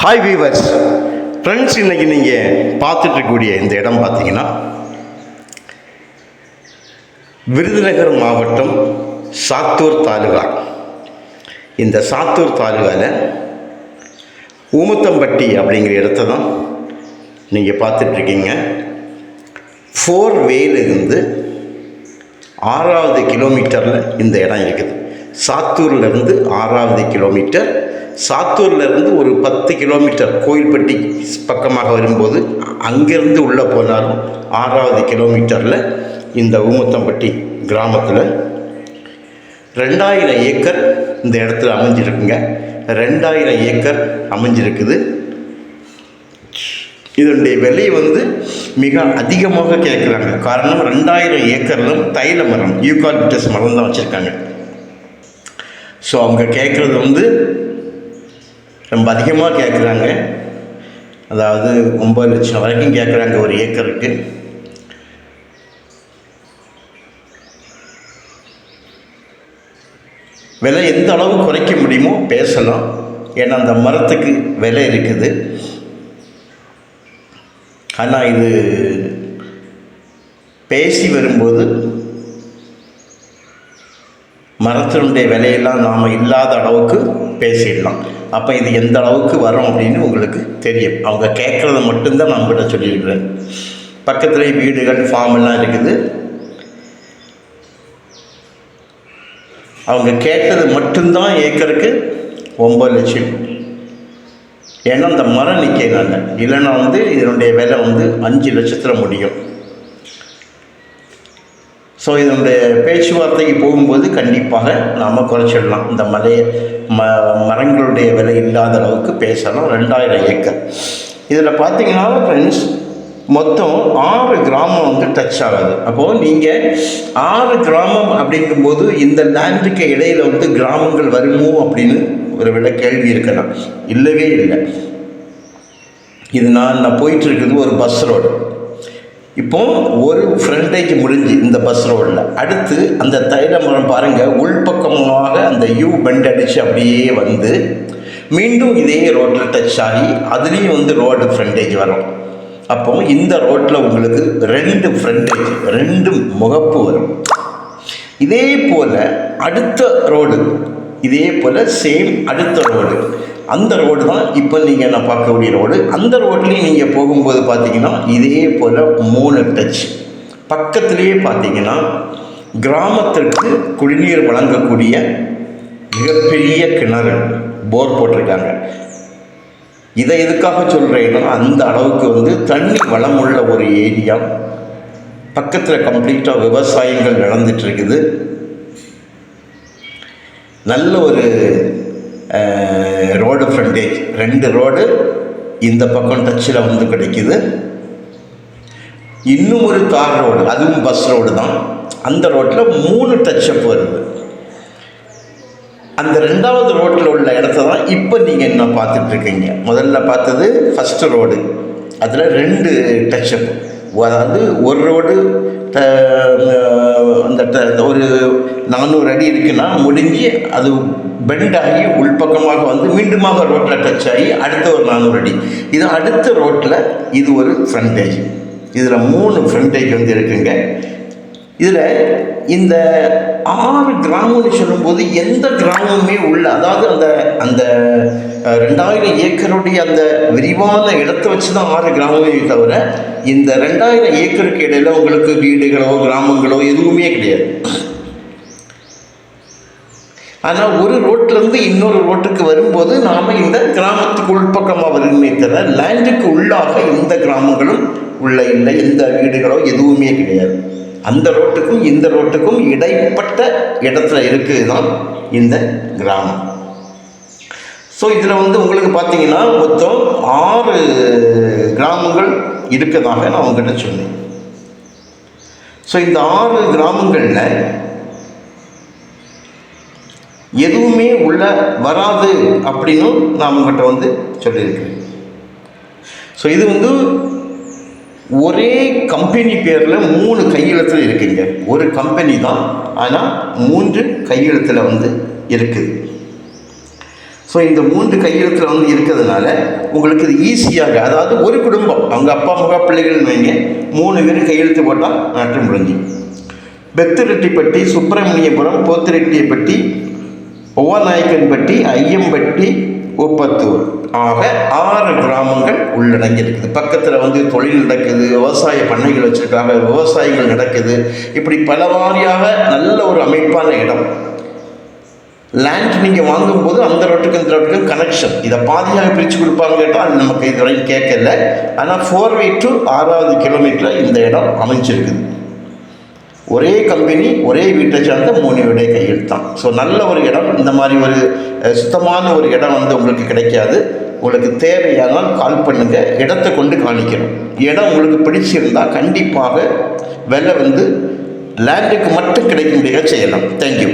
Hi viewers friends இன்னைக்கு நீங்கள் பார்த்துட்ருக்கக்கூடிய இந்த இடம் பார்த்தீங்கன்னா விருதுநகர் மாவட்டம் சாத்தூர் தாலுகா. இந்த சாத்தூர் தாலுகாவில் ஊமத்தம்பட்டி அப்படிங்கிற இடத்த தான் நீங்கள் பார்த்துட்ருக்கீங்க ஃபோர் வேலிருந்து ஆறாவது கிலோமீட்டரில் இந்த இடம் இருக்குது. சாத்தூர்லேருந்து ஆறாவது கிலோமீட்டர் சாத்தூர்லேருந்து ஒரு பத்து கிலோமீட்டர் கோயில்பட்டி பக்கமாக வரும்போது அங்கேருந்து உள்ளே போனாலும் ஆறாவது கிலோமீட்டரில் இந்த ஊமத்தம்பட்டி கிராமத்தில் ரெண்டாயிரம் ஏக்கர் இந்த இடத்துல அமைஞ்சிருக்குங்க. ரெண்டாயிரம் ஏக்கர் அமைஞ்சிருக்குது. இதனுடைய விலை வந்து மிக அதிகமாக கேட்குறாங்க காரணம் ரெண்டாயிரம் ஏக்கரிலும் தைல மரம் யூகாலிப்டஸ் மரம் தான் வச்சுருக்காங்க. ஸோ அவங்க கேட்குறது வந்து ரொம்ப அதிகமாக கேட்குறாங்க அதாவது ஒம்பது லட்சம் வரைக்கும் கேட்குறாங்க ஒரு ஏக்கருக்கு. விலை எந்த அளவு குறைக்க முடியுமோ பேசலாம். ஏன்னா அந்த மரத்துக்கு விலை இருக்குது. ஆனால் இது பேசி வரும்போது மரத்தினுடைய விலையெல்லாம் நாம் இல்லாத அளவுக்கு பேசிடலாம். அப்போ இது எந்த அளவுக்கு வரும் அப்படின்னு உங்களுக்கு தெரியும். அவங்க கேட்குறத மட்டும்தான் நான் உங்கள்கிட்ட சொல்லியிருக்கிறேன். பக்கத்துலேயே வீடுகள் ஃபார்ம் எல்லாம் இருக்குது. அவங்க கேட்டது மட்டும்தான் ஏக்கருக்கு ஒம்பது லட்சம். ஏன்னா அந்த மரம் நிற்கிறாங்க இல்லைன்னா வந்து இதனுடைய விலை வந்து அஞ்சு லட்சத்தில் முடியும். ஸோ இதனுடைய பேச்சுவார்த்தைக்கு போகும்போது கண்டிப்பாக நாம் குறைச்சிடலாம். இந்த மலைய ம மரங்களுடைய விலை இல்லாத அளவுக்கு பேசலாம். ரெண்டாயிரம் ஏக்கர். இதில் பார்த்தீங்கன்னா ஃப்ரெண்ட்ஸ் மொத்தம் ஆறு கிராமம் வந்து டச் ஆகுது. அப்போது நீங்கள் ஆறு கிராமம் அப்படிங்கும்போது இந்த லேண்டுக்கு இடையில் வந்து கிராமங்கள் வருமோ அப்படின்னு ஒரு விட கேள்வி இருக்கலாம். இல்லவே இல்லை. இது நான் நான் போயிட்டு இருக்கிறது ஒரு பஸ் ரோடு இப்போ ஒரு ஃப்ரண்டேஜ் முடிஞ்சு இந்த பஸ் ரோடில் அடுத்து அந்த தைல மரம் பாருங்கள் உள்பக்கமாக அந்த யூ பெண்ட் அடித்து அப்படியே வந்து மீண்டும் இதே ரோட்டில் டச் ஆகி அதுலேயும் வந்து ரோடு ஃப்ரண்டேஜ் வரும். அப்போ இந்த ரோட்டில் உங்களுக்கு ரெண்டு ஃப்ரண்டேஜ் ரெண்டு முகப்பு வரும். இதே போல் அடுத்த ரோடு இதே போல் சேம் அடுத்த ரோடு அந்த ரோடு தான் இப்போ நீங்கள் நான் பார்க்கக்கூடிய ரோடு அந்த ரோட்லேயும் நீங்கள் போகும்போது பார்த்தீங்கன்னா இதே போல் மூணு டச் பக்கத்துலேயே பார்த்தீங்கன்னா கிராமத்திற்கு குடிநீர் வழங்கக்கூடிய மிகப்பெரிய கிணறு போர் போட்டிருக்காங்க. இதை எதுக்காக சொல்கிறேன்னா அந்த அளவுக்கு வந்து தண்ணி வளமுள்ள ஒரு ஏரியா. பக்கத்தில் கம்ப்ளீட்டாக விவசாயங்கள் நடந்துட்டுருக்குது நல்ல ஒரு ரோடு ஃப்ரண்டேஜ் ரெண்டு ரோடு இந்த பக்கம் டச்சில் வந்து கிடைக்குது. இன்னும் ஒரு தார் ரோடு அதுவும் பஸ் ரோடு தான். அந்த ரோட்டில் மூணு டச்சப் வருது. அந்த ரெண்டாவது ரோட்டில் உள்ள இடத்த தான் இப்போ நீங்கள் என்ன பார்த்துட்ருக்கீங்க முதல்ல பார்த்தது ஃபஸ்ட்டு ரோடு அதில் ரெண்டு டச்சப் அதாவது ஒரு ரோடு அந்த ஒரு நானூறு அடி இருக்குன்னா முடிஞ்சு அது பெண்ட் ஆகி உள்பக்கமாக வந்து மீண்டுமாக ரோட்டில் டச் ஆகி அடுத்த ஒரு நானூறு அடி. இது அடுத்த ரோட்டில் இது ஒரு ஃப்ரண்டேஜ் இதில் மூணு ஃப்ரண்டேஜ் வந்து இருக்குங்க. இதில் இந்த ஆறு கிராமம்னு சொல்லும்போது எந்த கிராமமே உள்ள அதாவது அந்த அந்த ரெண்டாயிரம் ஏக்கருடைய அந்த விரிவான இடத்த வச்சு தான் ஆறு கிராமமே தவிர இந்த ரெண்டாயிரம் ஏக்கருக்கு இடையில உங்களுக்கு வீடுகளோ கிராமங்களோ எதுவுமே கிடையாது. ஆனால் ஒரு ரோட்லேருந்து இன்னொரு ரோட்டுக்கு வரும்போது நாம் இந்த கிராமத்துக்கு உள்பக்கமாக வருமே தவிர லேண்டுக்கு உள்ளாக எந்த கிராமங்களும் உள்ள இல்லை எந்த வீடுகளோ எதுவுமே கிடையாது. அந்த ரோட்டுக்கும் இந்த ரோட்டுக்கும் இடைப்பட்ட இடத்துல இருக்குது தான் இந்த கிராமம். ஸோ இதில் வந்து உங்களுக்கு பார்த்தீங்கன்னா மொத்தம் ஆறு கிராமங்கள் இருக்கதாக நான் உங்ககிட்ட சொன்னேன். ஸோ இந்த ஆறு கிராமங்களில் எதுவுமே உள்ள வராது அப்படின்னு நான் உங்கள்கிட்ட வந்து சொல்லியிருக்கேன் ஸோ இது வந்து ஒரே கம்பெனி பேரில் மூணு கையெழுத்தில் இருக்குங்க. ஒரு கம்பெனி தான் ஆனால் மூன்று கையெழுத்தில் வந்து இருக்குது. ஸோ இந்த மூன்று கையெழுத்தில் வந்து இருக்கிறதுனால உங்களுக்கு இது ஈஸியாக அதாவது ஒரு குடும்பம் அவங்க அப்பா அம்மா பிள்ளைகள் வைங்க மூணு பேரும் கையெழுத்து போட்டால் நாட்டு முடிஞ்சு. பெத்துரெட்டிப்பட்டி சுப்பிரமணியபுரம் போத்திரெட்டியப்பட்டி ஒவ்வநாயக்கன்பட்டி ஐயம்பட்டி ஒப்பத்தூர். ஆக ஆறு கிராமங்கள் உள்ளடங்கி இருக்குது. பக்கத்தில் வந்து தொழில் நடக்குது விவசாய பண்ணைகள் வச்சுருக்காங்க விவசாயிகள் நடக்குது. இப்படி பல வாரியாக நல்ல ஒரு அமைப்பான இடம். லேண்ட் நீங்கள் வாங்கும்போது அந்த கனெக்ஷன் இதை பாதியாக பிரித்து கொடுப்பாங்க கேட்டால் நமக்கு இது கேட்கல. ஆனால் ஃபோர் வே டு ஆறாவது கிலோமீட்டரில் இந்த இடம் அமைஞ்சிருக்குது. ஒரே கம்பெனி ஒரே வீட்டை சேர்ந்த மூணு வீடை கையெழுத்தான். ஸோ நல்ல ஒரு இடம். இந்த மாதிரி ஒரு சுத்தமான ஒரு இடம் வந்து உங்களுக்கு கிடைக்காது. உங்களுக்கு தேவையானால் கால் பண்ணுங்கள் இடத்தை கொண்டு காணிக்கணும் இடம் உங்களுக்கு பிடிச்சிருந்தால் கண்டிப்பாக வெலை வந்து லேண்டுக்கு மட்டும் கிடைக்க கிடைக்கும்படியாக செய்யலாம். தேங்க்யூ